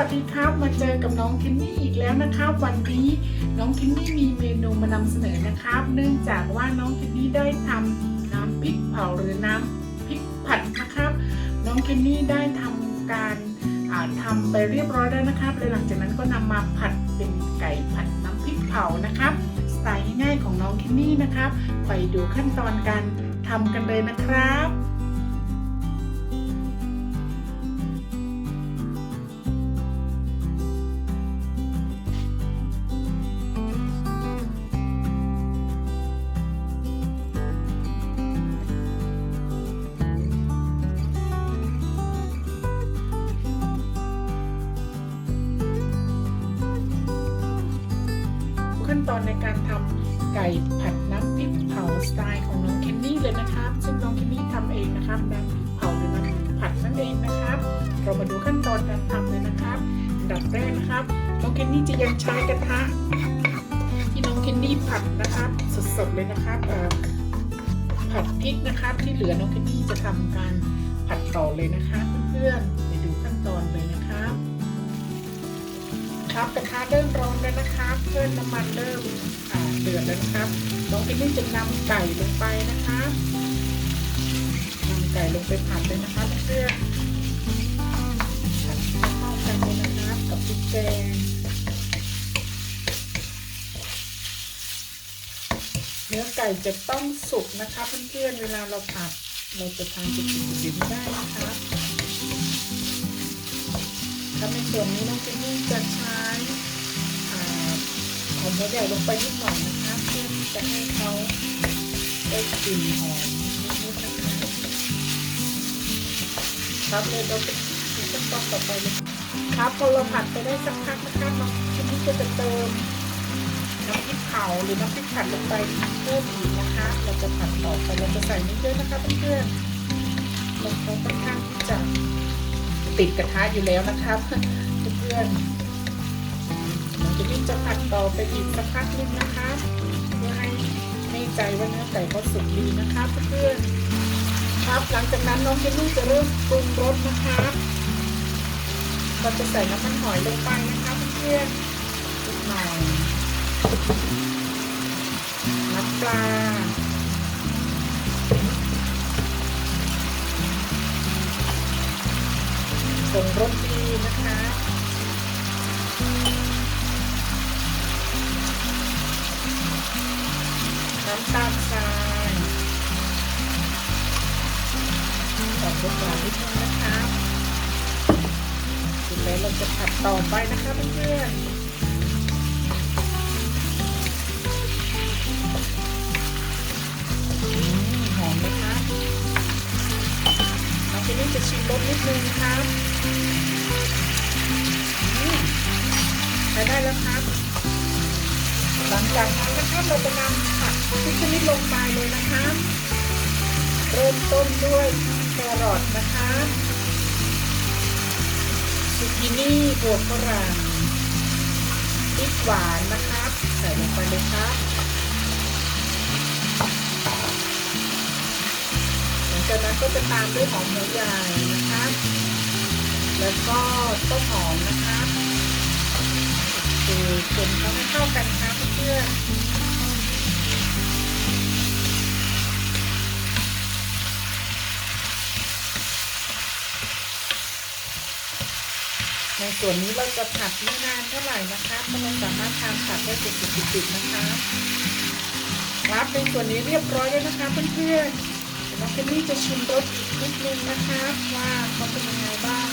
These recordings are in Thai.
ัสดีครับมาเจอกับน้องเคนนี่อีกแล้วนะครับ วันนี้น้องเคนนี่มีเมนูมานำเสนอนะครับ เนื่องจากว่าน้องเคนนี่ได้ทำน้ำพริกเผาหรือน้ำพริกผัดนะครับ น้องเคนนี่ได้ทำการาทำไปเรียบร้อยแล้วนะครับและหลังจากนั้นก็นำมาผัดเป็นไก่ผัดน้ำพริกเผานะครับสไตล์ง่ายๆของน้องเคนนี่นะครับ ไปดูขั้นตอนการทำกันเลยนะครับ ไก่ผัดน้ำพริกเผาสไตล์ของน้องเคนนี่เลยนะครับ ซึ่งน้องเคนนี่ทำเองนะครับน้ำพริกเผาหรือน้ำพริกผัดนั่นเองนะครับ เรามาดูขั้นตอนการทำเลยนะครับอันดับแรกนะครับน้องเคนนี่จะยังใช้กระทะที่น้องเคนนี่ผัดนะครับ สดๆเลยนะครับผัดพริกนะครับ ที่เหลือน้องเคนนี่จะทำการผัดต่อเลยนะคะเพื่อนๆไปดูขั้นตอนเลยนะครับ ครับกระทะเริ่มร้อนแล้วนะครับเพื่อนน้ำมันเริ่มเดือดแล้วนะครับน้องเคนนี่จะนำไก่ลงไปนะครับนำไก่ลงไปผัดเลยนะครับเพื่อนผัดให้เข้ากันเลยนะครับกับพริกแกงเนื้อไก่จะต้องสุกนะคะเพื่อนๆเวลาเราผัดเราจะทานจุดๆๆไม่ได้นะครับถ้าในส่วนนี้น้องเจน จะใช้อ่าหอมหัวใหญ่ลงไปนิดหน่อยนะคะเพื่อที่จะให้เขาได้กลิ่นหอมนิดๆนะคะครับเลยเราจะถึงขั้นตอนต่อไปเลยครับพอเราผัดไปได้สักพักนะคะน้องเจนนี่ก็จะเติมน้ำพริกเผาหรือน้ำพริกผัดลงไปเพิ่มอีกนะคะ เราจะผัดต่อไปเราจะใส่ไม่เยอะนะคะเพื่อนๆเราค่อนข้างที่จะติดกระทะอยู่แล้วนะครับเพื่อนๆ จะยิ่งจะผัดต่อไปอีกสักพักหนึงนะครับเพื่อให้แน่ใจว่าเนื้อไก่เขาสุกดีนะครับเพื่อนๆครับหลังจากนั้นน้องเจนนี่จะเริ่มปรุงรสนะครับเราจะใส่น้ำมันหอยลงไปนะครับเพื่อนๆนิดหน่อยน้ำปลาผงรสดีนะคะ น้ำตาลทรายออกรสหวานนิดนึงนะคะเสร็จแล้วเราจะผัดต่อไปนะคะเพื่อนๆอืมหอมไหมคะเราจะนี่จะชิมรสนิดนึงครับใช้ได้แล้วครับหลังจากนั้นนะครับเราจะนำ ทุกชนิดลงไปเลยนะครับเริ่มต้นด้วยแครอทนะคะซูกินี่บวกฝรั่งพริกหวานนะครับ ใส่ลงไปเลยครับหลังจากนั้นก็จะตามด้วยหอมหัวใหญ่นะครับแล้วก็ต้นหอมนะครับคือคนเขาให้เข้ากันครับเพื่อน ส่วนนี้เราจะผัดไม่นานเท่าไหร่นะคะเพราะเราสามารถทานผัดได้ติดๆๆนะคะครับในส่วนนี้เรียบร้อยแล้วนะคะเพื่อนๆเดี๋ยวน้องเคนนี่จะชิมรสอีกนิดนึงนะคะว่าเขาเป็นยังไงบ้าง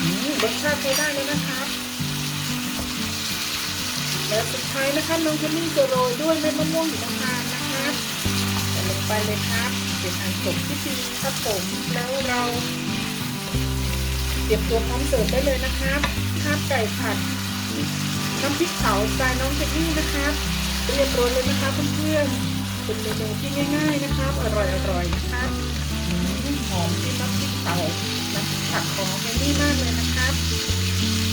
อืมรสชาติใช้ได้เลยนะครับและสุดท้ายนะคะน้องเจนนี่จะโรยด้วยเม็ดมะม่วงหิมพานต์นะครับใส่ลงไปเลยครับเป็นอันจบพิธีครับผมแล้วเรา เตรียมตัวพร้อมเสิร์ฟได้เลยนะครับข้าวไก่ผัดน้ำพริกเผาสไตล์น้องเจนนี่นะครับเรียบร้อยเลยนะครับเพื่อนๆเป็นเมนูที่ง่าย ๆนะครับ อร่อยๆนะครับหอมที่น้ำพริกเผาน้ำพริกผัดของเจนนี่มากเลยนะครับ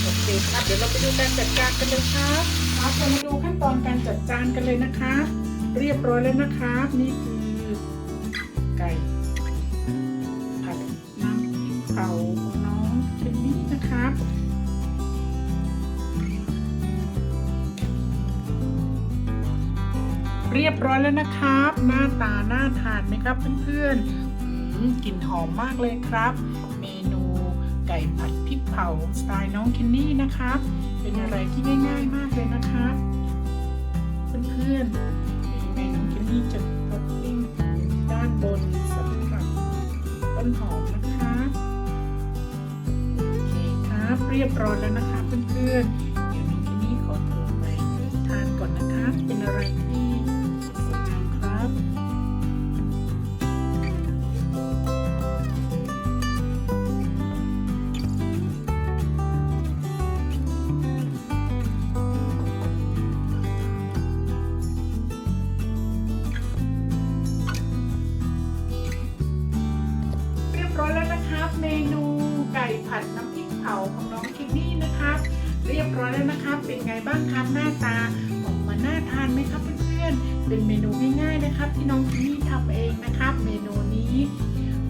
โอเคครับเดี๋ยวเราไปดูการจัดจานกันเลยครับครับเรามาดูขั้นตอนการจัดจานกันเลยนะคะ เรียบร้อยแล้วนะครับนี่คือไก่ เรียบร้อยแล้วนะครับ หน้าตาน่าทานไหมครับเพื่อนๆอืมกลิ่นหอมมากเลยครับ เมนูไก่ผัดพริกเผาสไตล์น้องเคนนี่นะครับ เป็นอะไรที่ง่ายๆมากเลยนะครับเพื่อนๆยังไงน้องเคนนี่จะท็อปปิ้งด้านบนสำหรับต้นหอมนะครับโอเคครับเรียบร้อยแล้วนะครับเพื่อนๆเดี๋ยวน้องเคนนี่ขอตัวไปทานก่อนนะครับเป็นอะไร เผาของน้องคินนี่นะครับ เรียบร้อยแล้วนะครับ เป็นไงบ้างครับหน้าตาออกมาน่าทานไหมครับเพื่อนๆเป็นเมนูง่ายๆนะครับ ที่น้องคินนี่ทำเองนะครับ เมนูนี้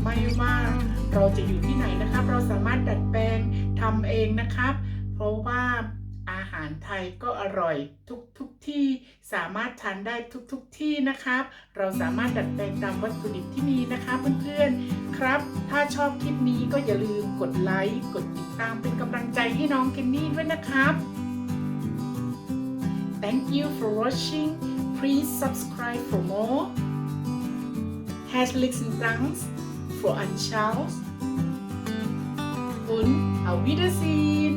ไม่ว่าเราจะอยู่ที่ไหนนะครับ เราสามารถดัดแปลงทำเองนะครับ เพราะว่าาหารไทยก็อร่อยทุกทุกที่สามารถทานได้ทุกทุกที่นะครับ เราสามารถดัดแปลงตามวัตถุดิบที่มีนะครับเพื่อนๆครับ ถ้าชอบคลิปนี้ก็อย่าลืมกดไลค์กดติดตามเป็นกำลังใจให้น้องเคนนี่ด้วยนะครับ Thank you for watching please subscribe for more Herzlichen Dank für Anschauen und auf Wiedersehen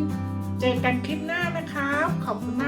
เจอกันคลิปหน้า ขอบคุณมาก